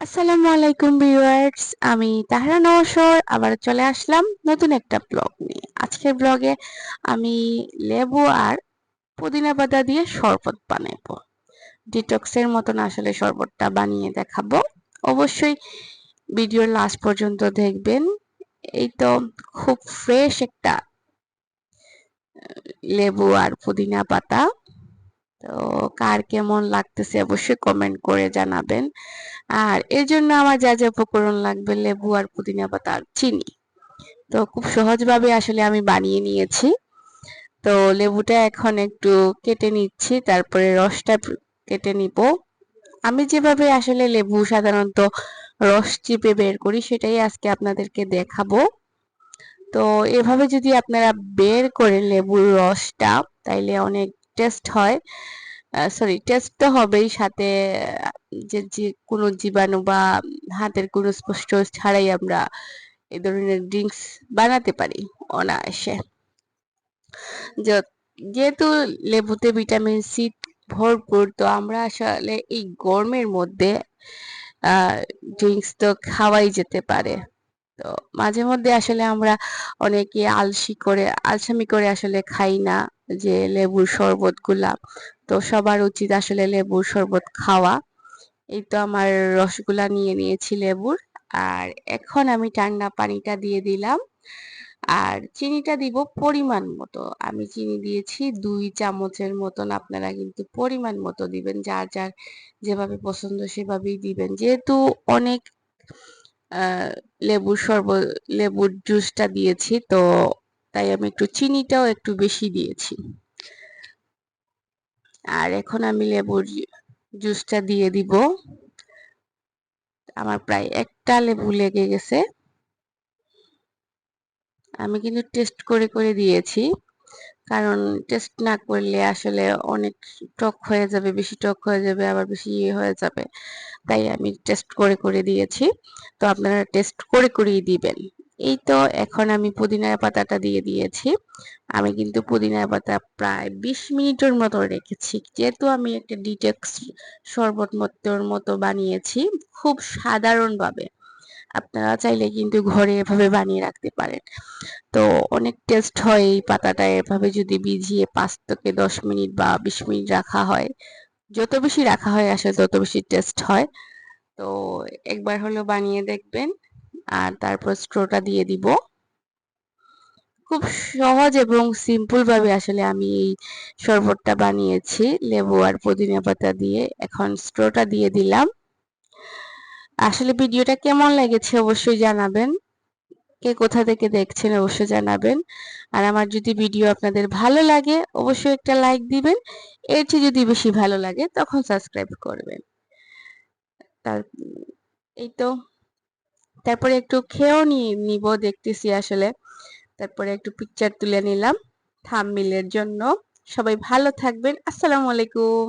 আসসালামু আলাইকুম ভিউয়ার্স, আমি তাহরা নওশর আবার চলে আসলাম নতুন একটা ব্লগ নিয়ে। আজকের ব্লগে আমি লেবু আর পুদিনা পাতা দিয়ে শরবত বানাবো। ডিটক্সের মতন আসলে শরবতটা বানিয়ে দেখাবো। অবশ্যই ভিডিওর লাস্ট পর্যন্ত দেখবেন। এই তো খুব ফ্রেশ একটা লেবু আর পুদিনা পাতা। তো কার কেমন লাগতেছে অবশ্যই কমেন্ট করে জানাবেন। আর এর জন্য আমার যা যা উপকরণ লাগবে, লেবু আর পুদিনা পাতা আর চিনি। তো খুব সহজভাবে আসলে আমি বানিয়ে নিয়েছি। তো লেবুটা এখন একটু কেটে নিচ্ছি, তারপরে রসটা কেটে নিব। আমি যেভাবে আসলে লেবু সাধারণত রস চিপে বের করি, সেটাই আজকে আপনাদেরকে দেখাবো। তো এভাবে যদি আপনারা বের করেন লেবুর রসটা, তাইলে অনেক টেস্ট হয়। সরি টেস্ট তো হবেই সাথে, যে যে কোনো জীবাণু বা হাতের কোনো স্পষ্ট ছাড়াই আমরা এই ধরনের ড্রিঙ্কস বানাতে পারি অনায়াসে। যেহেতু লেবুতে ভিটামিন সি ভরপুর, তো আমরা আসলে এই গরমের মধ্যে ড্রিঙ্কস তো খাওয়াই যেতে পারে। তো মাঝে মধ্যে আসলে আমরা অনেকে আলসি করে, আলসামি করে আসলে খাই না যে লেবুর শরবতগুলা। তো সবার উচিত আসলে লেবুর শরবত খাওয়া। এই তো আমার রসগুলা নিয়ে নিয়েছি লেবুর। আর এখন আমি ঠান্ডা পানিটা দিয়ে দিলাম। আর চিনিটা দিব পরিমাণ মতো। আমি চিনি দিয়েছি দুই চামচের মতন। আপনারা কিন্তু পরিমাণ মতো দিবেন। যার যার যেভাবে পছন্দ সেভাবেই দিবেন। যেহেতু অনেক লেবুর শরবত লেবুর জুসটা দিয়েছি, তো তাই আমি একটু চিনিটাও একটু বেশি দিয়েছি। আর এখন আমি লেবুর জুসটা দিয়ে দিব। আমার প্রায় একটা লেবু লেগে গেছে। আমি কিন্তু টেস্ট করে করে দিয়েছি। কারণ টেস্ট না করলে আসলে অনেক টক হয়ে যাবে, বেশি টক হয়ে যাবে, আবার বেশি ইয়ে হয়ে যাবে। তাই আমি টেস্ট করে করে দিয়েছি। তো আপনারা টেস্ট করে, করেই দিবেন। এই তো এখন আমি পুদিনার পাতাটা দিয়ে দিয়েছি। আমি কিন্তু পুদিনার পাতা প্রায় বিশ মিনিটের মতো রেখেছি। যেহেতু আমি একটা ডিটেক্স শরবত মতোর মতো বানিয়েছি, খুব সাধারণভাবে। আপনারা চাইলে কিন্তু ঘরে এভাবে বানিয়ে রাখতে পারেন। তো অনেক টেস্ট হয় এই পাতাটা এভাবে যদি ভিজিয়ে পাঁচ থেকে দশ মিনিট বা বিশ মিনিট রাখা হয়। যত বেশি রাখা হয় আসলে তত বেশি টেস্ট হয়। তো একবার হলো বানিয়ে দেখবেন। আর তারপর স্ট্রোটা দিয়ে দিব। খুব সহজ এবং সিম্পল ভাবে আসলে আমি এই শরবতটা বানিয়েছি। লেবু আর পুদিনা পাতা দিয়ে। এখন স্ট্রোটা দিয়ে দিলাম। আসলে ভিডিওটা কেমন লেগেছে অবশ্যই জানাবেন। কে কোথা থেকে দেখছেন অবশ্যই জানাবেন। আর আমার যদি ভিডিও আপনাদের ভালো লাগে, অবশ্যই একটা লাইক দিবেন। এর চেয়ে যদি বেশি ভালো লাগে, তখন সাবস্ক্রাইব করবেন। তার, এই তো। তারপরে একটু খেয়েও নিব দেখতেছি আসলে। তারপরে একটু পিকচার তুলে নিলাম। থামমিলের জন্য। সবাই ভালো থাকবেন। আসসালামু আলাইকুম।